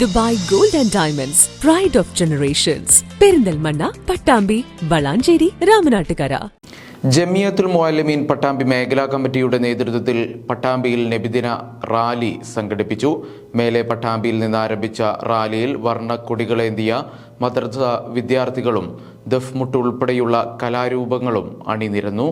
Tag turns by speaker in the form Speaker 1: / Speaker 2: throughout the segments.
Speaker 1: Dubai gold and diamonds pride of generations Perinthalmanna Pattambi Valanchery Ramanattukara.
Speaker 2: Jamiyathul Muallimeen Pattambi മേഖലാ കമ്മിറ്റിയുടെ നേതൃത്വത്തിൽ പട്ടാമ്പിയിൽ നബിദിന rally സംഘടിപ്പിച്ചു. മേലെ പട്ടാമ്പിയിൽ നിന്ന് ആരംഭിച്ച റാലിയിൽ വർണക്കൊടികളേന്തിയ മദ്രസ വിദ്യാർത്ഥികളും ദഫ്മുട്ട് ഉൾപ്പെടെയുള്ള കലാരൂപങ്ങളും അണിനിരന്നു.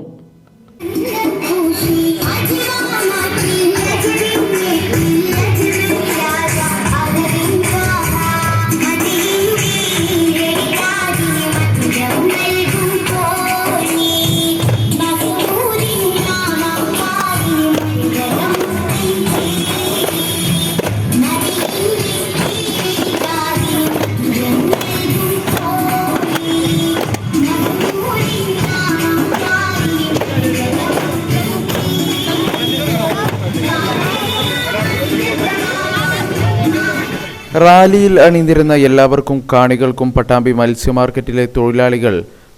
Speaker 2: റാലിയിൽ അണിനിരുന്ന എല്ലാവർക്കും കാണികൾക്കും പട്ടാമ്പി മത്സ്യ മാർക്കറ്റിലെ തൊഴിലാളികൾ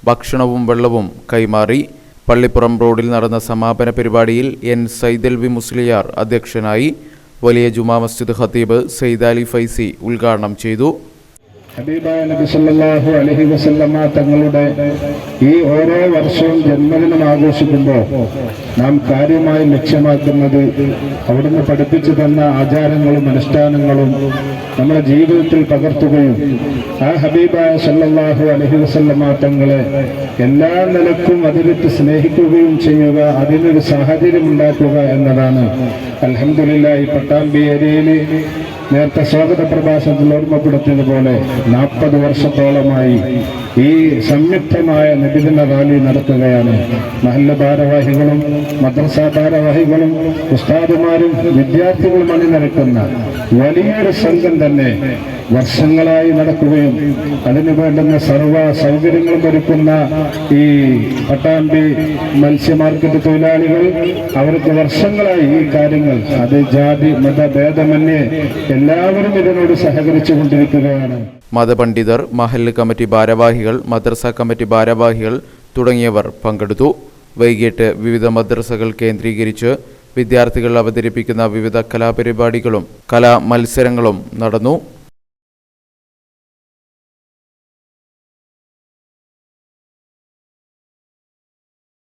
Speaker 2: ഭക്ഷണവും വെള്ളവും കൈമാറി. പള്ളിപ്പുറം റോഡിൽ നടന്ന സമാപന പരിപാടിയിൽ എൻ സൈദൽവി മുസ്ലിയാർ അധ്യക്ഷനായി വലിയ ജുമാ മസ്ജിദ് ഖത്തീബ് സൈദാലി ഫൈസി ഉദ്ഘാടനം ചെയ്തു.
Speaker 3: ഹബീബായ നബി സല്ലല്ലാഹു അലൈഹി വസല്ലമ തങ്ങളുടെ ഈ ഓരോ വർഷവും ജന്മദിനം ആഘോഷിക്കുമ്പോൾ നാം കാര്യമായി ലക്ഷ്യമാക്കുന്നത് അവിടുന്ന് പഠിപ്പിച്ചു തന്ന ആചാരങ്ങളും അനുഷ്ഠാനങ്ങളും നമ്മുടെ ജീവിതത്തിൽ പകർത്തുകയും ആ ഹബീബായ സല്ലാഹു അലഹി വസല്ലമാറ്റങ്ങളെ എല്ലാ നിലക്കും അതിലിട്ട് സ്നേഹിക്കുകയും ചെയ്യുക അതിനൊരു സാഹചര്യം ഉണ്ടാക്കുക എന്നതാണ്. അലഹമില്ല ഈ പട്ടാമ്പി ഏരിയയിൽ നേരത്തെ സ്വാഗത പ്രഭാഷണത്തിൽ ഓർമ്മപ്പെടുത്തിയതുപോലെ നാൽപ്പത് വർഷത്തോളമായി ഈ സംയുക്തമായ നബിദിന റാലി നടത്തുകയാണ്. മഹല്ല ഭാരവാഹികളും മദ്രസ ഭാരവാഹികളും ഉസ്താദുമാരും വിദ്യാർത്ഥികളും അണിനിരക്കുന്ന വലിയൊരു സംഘം തന്നെ വർഷങ്ങളായി നടക്കുകയും അതിനു വേണ്ടുന്ന സർവ സൗകര്യങ്ങളും ഒരുക്കുന്ന ഈ പട്ടാമ്പി മത്സ്യ മാർക്കറ്റ് തൊഴിലാളികൾ അവർക്ക് വർഷങ്ങളായി ഈ കാര്യങ്ങൾ അത് ജാതി മതഭേദമന്യേ എല്ലാവരും ഇതിനോട് സഹകരിച്ചു കൊണ്ടിരിക്കുകയാണ്.
Speaker 2: മതപണ്ഡിതർ മഹല്ല് കമ്മിറ്റി ഭാരവാഹികൾ മദ്രസ കമ്മിറ്റി ഭാരവാഹികൾ തുടങ്ങിയവർ പങ്കെടുത്തു. വൈകിട്ട് വിവിധ മദ്രസകൾ കേന്ദ്രീകരിച്ച് വിദ്യാർത്ഥികൾ അവതരിപ്പിക്കുന്ന വിവിധ കലാപരിപാടികളും കലാമത്സരങ്ങളും നടന്നു.